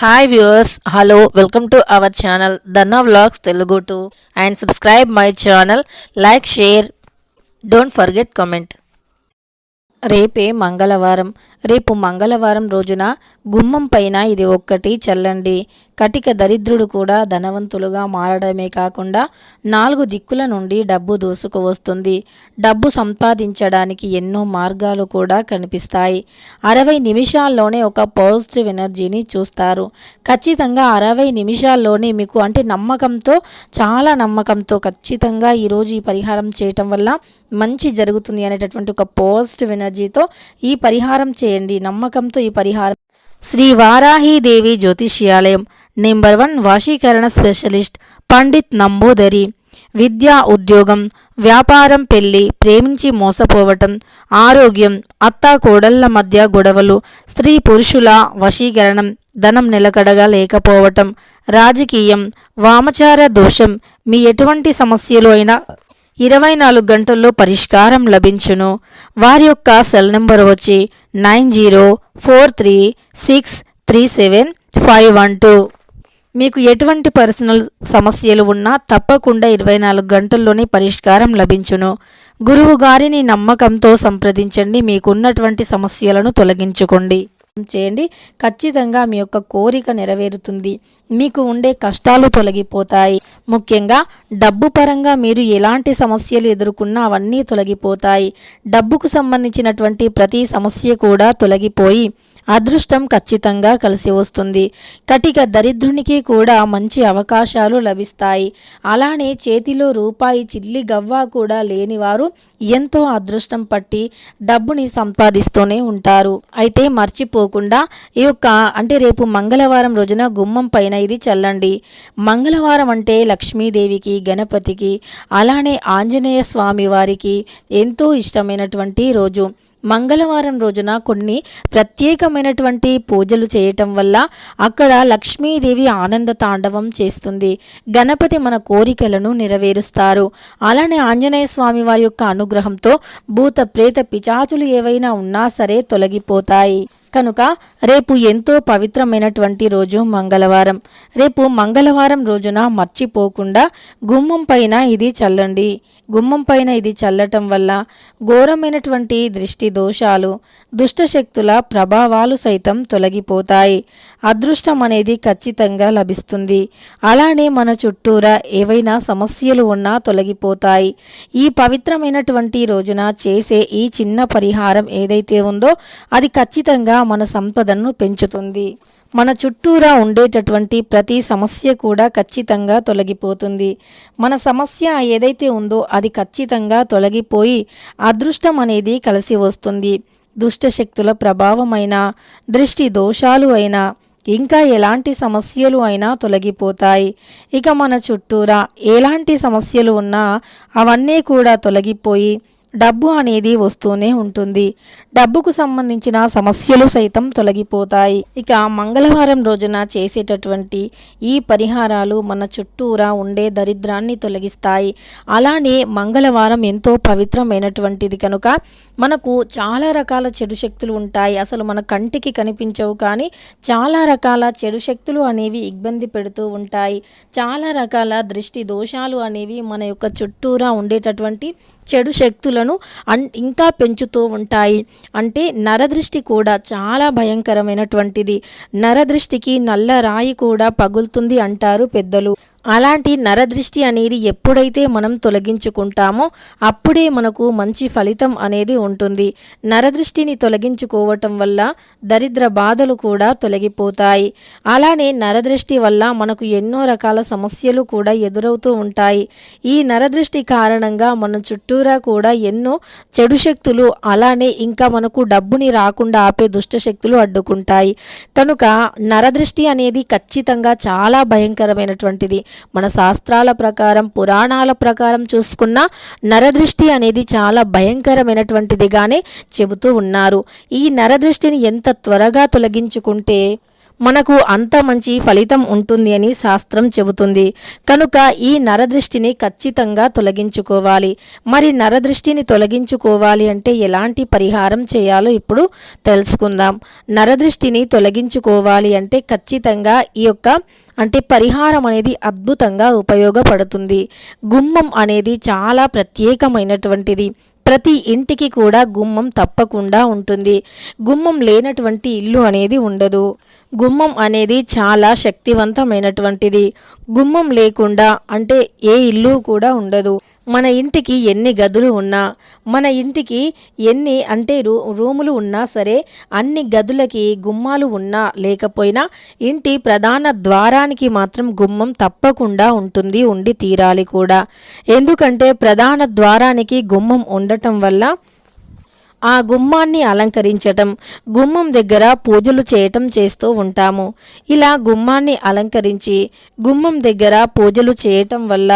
Hi viewers hello welcome to our channel Danna vlogs Telugu to and subscribe my channel like share don't forget comment రేపే మంగళవారం. రేపు మంగళవారం రోజున గుమ్మం పైన ఇది ఒక్కటి చల్లండి. కటిక దరిద్రుడు కూడా ధనవంతులుగా మారడమే కాకుండా నాలుగు దిక్కుల నుండి డబ్బు దోసుకువస్తుంది. డబ్బు సంపాదించడానికి ఎన్నో మార్గాలు కూడా కనిపిస్తాయి. అరవై నిమిషాల్లోనే ఒక పాజిటివ్ ఎనర్జీని చూస్తారు. ఖచ్చితంగా అరవై నిమిషాల్లోనే మీకు అంటే నమ్మకంతో చాలా నమ్మకంతో ఖచ్చితంగా ఈరోజు ఈ పరిహారం చేయటం వల్ల మంచి జరుగుతుంది అనేటటువంటి ఒక పాజిటివ్ ఎనర్జీతో ఈ పరిహారం చేయండి. నమ్మకంతో ఈ పరిహారం. శ్రీ వారాహీదేవి జ్యోతిష్యాలయం. నెంబర్ వన్ వాషీకరణ స్పెషలిస్ట్ పండిత్ నంబూదరి. విద్య ఉద్యోగం వ్యాపారం పెళ్ళి ప్రేమించి మోసపోవటం ఆరోగ్యం అత్తా కోడళ్ళ మధ్య గొడవలు స్త్రీ పురుషుల వశీకరణం ధనం నిలకడగా లేకపోవటం రాజకీయం వామచార దోషం మీ ఎటువంటి సమస్యలు అయినా ఇరవై నాలుగు గంటల్లో పరిష్కారం లభించును. వారి యొక్క సెల్ నెంబర్ వచ్చి nine zero four three six three seven five one two. మీకు ఎటువంటి పర్సనల్ సమస్యలు ఉన్నా తప్పకుండా ఇరవై నాలుగు గంటల్లోనే పరిష్కారం లభించును. గురువు గారిని నమ్మకంతో సంప్రదించండి. మీకున్నటువంటి సమస్యలను తొలగించుకోండి. చేయండి. ఖచ్చితంగా మీ యొక్క కోరిక నెరవేరుతుంది. మీకు ఉండే కష్టాలు తొలగిపోతాయి. ముఖ్యంగా డబ్బు పరంగా మీరు ఎలాంటి సమస్యలు ఎదుర్కొన్నా అవన్నీ తొలగిపోతాయి. డబ్బుకు సంబంధించినటువంటి ప్రతి సమస్య కూడా తొలగిపోయి అదృష్టం ఖచ్చితంగా కలిసి వస్తుంది. కటిక దరిద్రునికి కూడా మంచి అవకాశాలు లభిస్తాయి. అలానే చేతిలో రూపాయి చిల్లి గవ్వ కూడా లేనివారు ఎంతో అదృష్టం పట్టి డబ్బుని సంపాదిస్తూనే ఉంటారు. అయితే మర్చిపోకుండా ఈ యొక్క అంటే రేపు మంగళవారం రోజున గుమ్మం పైన ఇది చల్లండి. మంగళవారం అంటే లక్ష్మీదేవికి గణపతికి అలానే ఆంజనేయ స్వామి వారికి ఎంతో ఇష్టమైనటువంటి రోజు. మంగళవారం రోజున కొన్ని ప్రత్యేకమైనటువంటి పూజలు చేయటం వల్ల అక్కడ లక్ష్మీదేవి ఆనంద తాండవం చేస్తుంది. గణపతి మన కోరికలను నెరవేరుస్తారు. అలానే ఆంజనేయ స్వామి వారి యొక్క అనుగ్రహంతో భూత ప్రేత పిచాచులు ఏవైనా ఉన్నా సరే తొలగిపోతాయి. కనుక రేపు ఎంతో పవిత్రమైనటువంటి రోజు మంగళవారం. రేపు మంగళవారం రోజున మర్చిపోకుండా గుమ్మం పైన ఇది చల్లండి. గుమ్మం పైన ఇది చల్లటం వల్ల ఘోరమైనటువంటి దృష్టి దోషాలు దుష్టశక్తుల ప్రభావాలు సైతం తొలగిపోతాయి. అదృష్టం అనేది ఖచ్చితంగా లభిస్తుంది. అలానే మన చుట్టూరా ఏవైనా సమస్యలు ఉన్నా తొలగిపోతాయి. ఈ పవిత్రమైనటువంటి రోజున చేసే ఈ చిన్న పరిహారం ఏదైతే ఉందో అది ఖచ్చితంగా మన సంపదను పెంచుతుంది. మన చుట్టూరా ఉండేటటువంటి ప్రతి సమస్య కూడా ఖచ్చితంగా తొలగిపోతుంది. మన సమస్య ఏదైతే ఉందో అది ఖచ్చితంగా తొలగిపోయి అదృష్టం అనేది కలిసి వస్తుంది. దుష్టశక్తుల ప్రభావమైన దృష్టి దోషాలు అయినా ఇంకా ఎలాంటి సమస్యలు అయినా తొలగిపోతాయి. ఇక మన చుట్టూరా ఎలాంటి సమస్యలు ఉన్నా అవన్నీ కూడా తొలగిపోయి డబ్బు అనేది వస్తూనే ఉంటుంది. డబ్బుకు సంబంధించిన సమస్యలు సైతం తొలగిపోతాయి. ఇక మంగళవారం రోజున చేసేటటువంటి ఈ పరిహారాలు మన చుట్టూరా ఉండే దరిద్రాన్ని తొలగిస్తాయి. అలానే మంగళవారం ఎంతో పవిత్రమైనటువంటిది కనుక మనకు చాలా రకాల చెడు శక్తులు ఉంటాయి. అసలు మన కంటికి కనిపించవు కానీ చాలా రకాల చెడు శక్తులు అనేవి ఇబ్బంది పెడుతూ ఉంటాయి. చాలా రకాల దృష్టి దోషాలు అనేవి మన యొక్క చుట్టూరా ఉండేటటువంటి చెడు శక్తులను అన్ ఇంకా పెంచుతూ ఉంటాయి. అంటే నరదృష్టి కూడా చాలా భయంకరమైనటువంటిది. నరదృష్టికి నల్ల రాయి కూడా పగులుతుంది అంటారు పెద్దలు. అలాంటి నరదృష్టి అనేది ఎప్పుడైతే మనం తొలగించుకుంటామో అప్పుడే మనకు మంచి ఫలితం అనేది ఉంటుంది. నరదృష్టిని తొలగించుకోవటం వల్ల దరిద్ర బాధలు కూడా తొలగిపోతాయి. అలానే నరదృష్టి వల్ల మనకు ఎన్నో రకాల సమస్యలు కూడా ఎదురవుతూ ఉంటాయి. ఈ నరదృష్టి కారణంగా మన చుట్టూరా కూడా ఎన్నో చెడు శక్తులు అలానే ఇంకా మనకు డబ్బుని రాకుండా ఆపే దుష్ట శక్తులు అడ్డుకుంటాయి. కనుక నరదృష్టి అనేది ఖచ్చితంగా చాలా భయంకరమైనటువంటిది. మన శాస్త్రాల ప్రకారం పురాణాల ప్రకారం చూసుకున్న నరదృష్టి అనేది చాలా భయంకరమైనటువంటిదిగానే చెబుతూ ఉన్నారు. ఈ నరదృష్టిని ఎంత త్వరగా తొలగించుకుంటే మనకు అంత మంచి ఫలితం ఉంటుంది అని శాస్త్రం చెబుతుంది. కనుక ఈ నరదృష్టిని ఖచ్చితంగా తొలగించుకోవాలి. మరి నరదృష్టిని తొలగించుకోవాలి అంటే ఎలాంటి పరిహారం చేయాలో ఇప్పుడు తెలుసుకుందాం. నరదృష్టిని తొలగించుకోవాలి అంటే ఖచ్చితంగా ఈ యొక్క అంటే పరిహారం అనేది అద్భుతంగా ఉపయోగపడుతుంది. గుమ్మం అనేది చాలా ప్రత్యేకమైనటువంటిది. ప్రతి ఇంటికి కూడా గుమ్మం తప్పకుండా ఉంటుంది. గుమ్మం లేనటువంటి ఇల్లు అనేది ఉండదు. గుమ్మం అనేది చాలా శక్తివంతమైనటువంటిది. గుమ్మం లేకుండా అంటే ఏ ఇల్లు కూడా ఉండదు. మన ఇంటికి ఎన్ని గదులు ఉన్నా మన ఇంటికి ఎన్ని అంటే రూ రూములు ఉన్నా సరే అన్ని గదులకి గుమ్మాలు ఉన్నా లేకపోయినా ఇంటి ప్రధాన ద్వారానికి మాత్రం గుమ్మం తప్పకుండా ఉంటుంది ఉండి తీరాలి కూడా. ఎందుకంటే ప్రధాన ద్వారానికి గుమ్మం ఉండటం వల్ల ఆ గుమ్మాన్ని అలంకరించటం గుమ్మం దగ్గర పూజలు చేయటం చేస్తూ ఉంటాము. ఇలా గుమ్మాన్ని అలంకరించి గుమ్మం దగ్గర పూజలు చేయటం వల్ల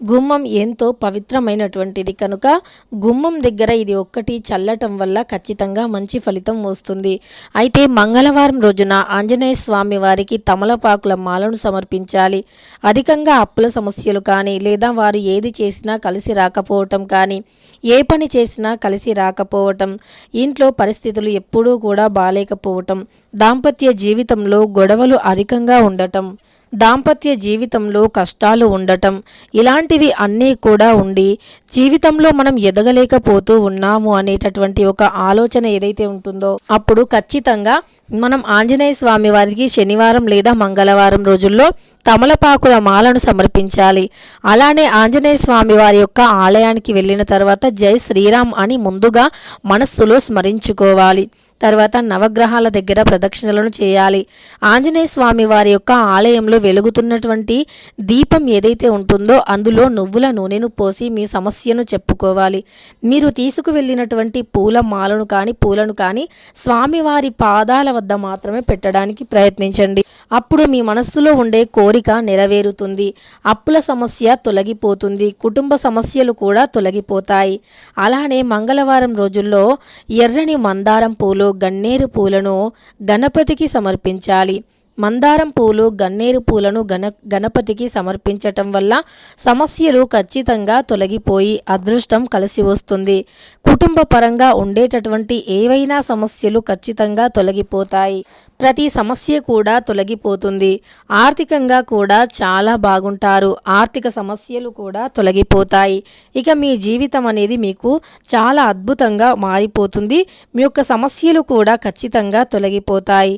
గుమ్మం ఎంతో పవిత్రమైనటువంటిది. కనుక గుమ్మం దగ్గర ఇది ఒక్కటి చల్లటం వల్ల ఖచ్చితంగా మంచి ఫలితం వస్తుంది. అయితే మంగళవారం రోజున ఆంజనేయ స్వామి వారికి తమలపాకుల మాలను సమర్పించాలి. అధికంగా అప్పుల సమస్యలు కానీ లేదా వారు ఏది చేసినా కలిసి రాకపోవటం కానీ ఏ పని చేసినా కలిసి రాకపోవటం ఇంట్లో పరిస్థితులు ఎప్పుడూ కూడా బాలేకపోవటం దాంపత్య జీవితంలో గొడవలు అధికంగా ఉండటం దాంపత్య జీవితంలో కష్టాలు ఉండటం ఇలాంటివి అన్నీ కూడా ఉండి జీవితంలో మనం ఎదగలేకపోతూ ఉన్నాము అనేటటువంటి ఒక ఆలోచన ఏదైతే ఉంటుందో అప్పుడు ఖచ్చితంగా మనం ఆంజనేయ స్వామి వారికి శనివారం లేదా మంగళవారం రోజుల్లో తమలపాకుల మాలను సమర్పించాలి. అలానే ఆంజనేయ స్వామి వారి యొక్క ఆలయానికి వెళ్ళిన తర్వాత జై శ్రీరామ్ అని ముందుగా మనస్సులో స్మరించుకోవాలి. తర్వాత నవగ్రహాల దగ్గర ప్రదక్షిణలను చేయాలి. ఆంజనేయ స్వామి వారి యొక్క ఆలయంలో వెలుగుతున్నటువంటి దీపం ఏదైతే ఉంటుందో అందులో నువ్వుల నూనెను పోసి మీ సమస్యను చెప్పుకోవాలి. మీరు తీసుకువెళ్ళినటువంటి పూల మాలను కానీ పూలను కానీ స్వామివారి పాదాల వద్ద మాత్రమే పెట్టడానికి ప్రయత్నించండి. అప్పుడు మీ మనస్సులో ఉండే కోరిక నెరవేరుతుంది. అప్పుల సమస్య తొలగిపోతుంది. కుటుంబ సమస్యలు కూడా తొలగిపోతాయి. అలానే మంగళవారం రోజుల్లో ఎర్రని మందారం పూలు గన్నేరు పూలను గణపతికి సమర్పించాలి. మందారం పూలు గన్నేరు పూలను గణ గణపతికి సమర్పించటం వల్ల సమస్యలు ఖచ్చితంగా తొలగిపోయి అదృష్టం కలిసి వస్తుంది. కుటుంబ పరంగా ఉండేటటువంటి ఏవైనా సమస్యలు ఖచ్చితంగా తొలగిపోతాయి. ప్రతి సమస్య కూడా తొలగిపోతుంది. ఆర్థికంగా కూడా చాలా బాగుంటారు. ఆర్థిక సమస్యలు కూడా తొలగిపోతాయి. ఇక మీ జీవితం అనేది మీకు చాలా అద్భుతంగా మారిపోతుంది. మీ యొక్క సమస్యలు కూడా ఖచ్చితంగా తొలగిపోతాయి.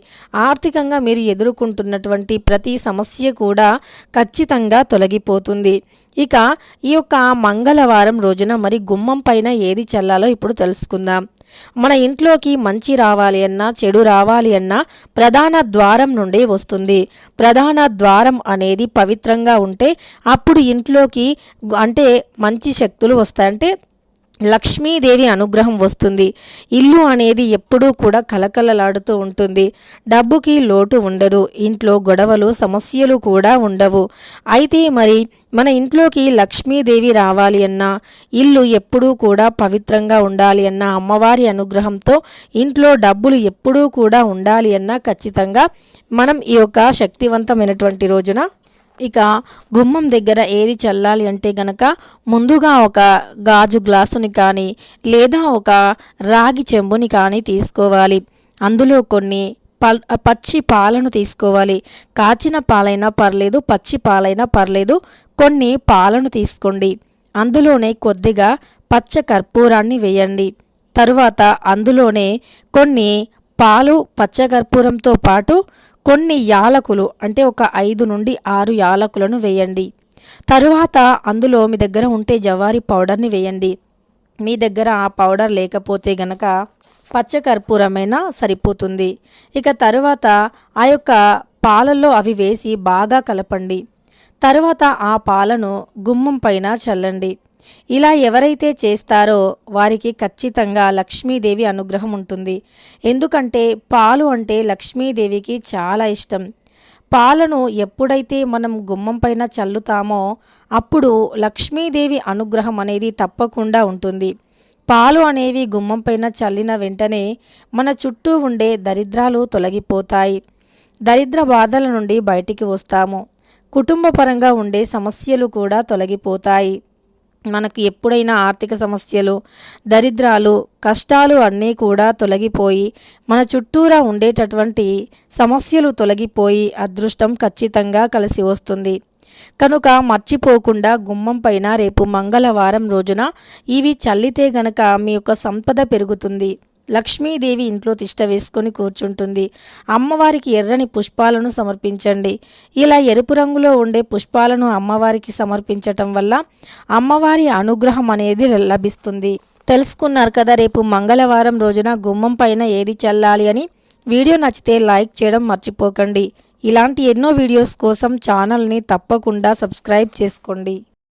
ఆర్థికంగా మీరు ఎదుర్కొంటున్నటువంటి ప్రతి సమస్య కూడా ఖచ్చితంగా తొలగిపోతుంది. ఇక ఈ యొక్క మంగళవారం రోజున మరి గుమ్మం పైన ఏది చల్లాలో ఇప్పుడు తెలుసుకుందాం. మన ఇంట్లోకి మంచి రావాలి అన్నా చెడు రావాలి అన్నా ప్రధాన ద్వారం నుండి వస్తుంది. ప్రధాన ద్వారం అనేది పవిత్రంగా ఉంటే అప్పుడు ఇంట్లోకి అంటే మంచి శక్తులు వస్తాయంటే లక్ష్మీదేవి అనుగ్రహం వస్తుంది. ఇల్లు అనేది ఎప్పుడూ కూడా కలకలలాడుతూ ఉంటుంది. డబ్బుకి లోటు ఉండదు. ఇంట్లో గొడవలు సమస్యలు కూడా ఉండవు. అయితే మరి మన ఇంట్లోకి లక్ష్మీదేవి రావాలి అన్నా ఇల్లు ఎప్పుడూ కూడా పవిత్రంగా ఉండాలి అన్న అమ్మవారి అనుగ్రహంతో ఇంట్లో డబ్బులు ఎప్పుడూ కూడా ఉండాలి అన్నా ఖచ్చితంగా మనం ఈ యొక్క శక్తివంతమైనటువంటి రోజున ఇక గుమ్మం దగ్గర ఏది చల్లాలి అంటే గనక ముందుగా ఒక గాజు గ్లాసుని కానీ లేదా ఒక రాగి చెంబుని కానీ తీసుకోవాలి. అందులో కొన్ని పచ్చి పాలను తీసుకోవాలి. కాచిన పాలైనా పర్లేదు పచ్చి పాలైనా పర్లేదు కొన్ని పాలను తీసుకోండి. అందులోనే కొద్దిగా పచ్చ కర్పూరాన్ని వేయండి. తరువాత అందులోనే కొన్ని పాలు పచ్చకర్పూరంతో పాటు కొన్ని యాలకులు అంటే ఒక ఐదు నుండి ఆరు యాలకులను వేయండి. తరువాత అందులో మీ దగ్గర ఉంటే జవారి పౌడర్ని వేయండి. మీ దగ్గర ఆ పౌడర్ లేకపోతే గనక పచ్చకర్పూరమైనా సరిపోతుంది. ఇక తరువాత ఆ యొక్క పాలల్లో అవి వేసి బాగా కలపండి. తరువాత ఆ పాలను గుమ్మం పైన చల్లండి. ఇలా ఎవరైతే చేస్తారో వారికి ఖచ్చితంగా లక్ష్మీదేవి అనుగ్రహం ఉంటుంది. ఎందుకంటే పాలు అంటే లక్ష్మీదేవికి చాలా ఇష్టం. పాలను ఎప్పుడైతే మనం గుమ్మం పైన చల్లుతామో అప్పుడు లక్ష్మీదేవి అనుగ్రహం అనేది తప్పకుండా ఉంటుంది. పాలు అనేవి గుమ్మం పైన చల్లిన వెంటనే మన చుట్టూ ఉండే దరిద్రాలు తొలగిపోతాయి. దరిద్ర బాధల నుండి బయటికి వస్తాము. కుటుంబపరంగా ఉండే సమస్యలు కూడా తొలగిపోతాయి. మనకు ఎప్పుడైనా ఆర్థిక సమస్యలు దరిద్రాలు కష్టాలు అన్నీ కూడా తొలగిపోయి మన చుట్టూరా ఉండేటటువంటి సమస్యలు తొలగిపోయి అదృష్టం ఖచ్చితంగా కలిసి వస్తుంది. కనుక మర్చిపోకుండా గుమ్మం పైన రేపు మంగళవారం రోజున ఇవి చల్లితే గనక మీ యొక్క సంపద పెరుగుతుంది. లక్ష్మీదేవి ఇంట్లో తిష్ట వేసుకొని కూర్చుంటుంది. అమ్మవారికి ఎర్రని పుష్పాలను సమర్పించండి. ఇలా ఎరుపు రంగులో ఉండే పుష్పాలను అమ్మవారికి సమర్పించటం వల్ల అమ్మవారి అనుగ్రహం అనేది లభిస్తుంది. తెలుసుకున్నారు కదా రేపు మంగళవారం రోజున గుమ్మం పైన ఏది చల్లాలి అని? వీడియో నచ్చితే లైక్ చేయడం మర్చిపోకండి. ఇలాంటి ఎన్నో వీడియోస్ కోసం ఛానల్ని తప్పకుండా సబ్స్క్రైబ్ చేసుకోండి.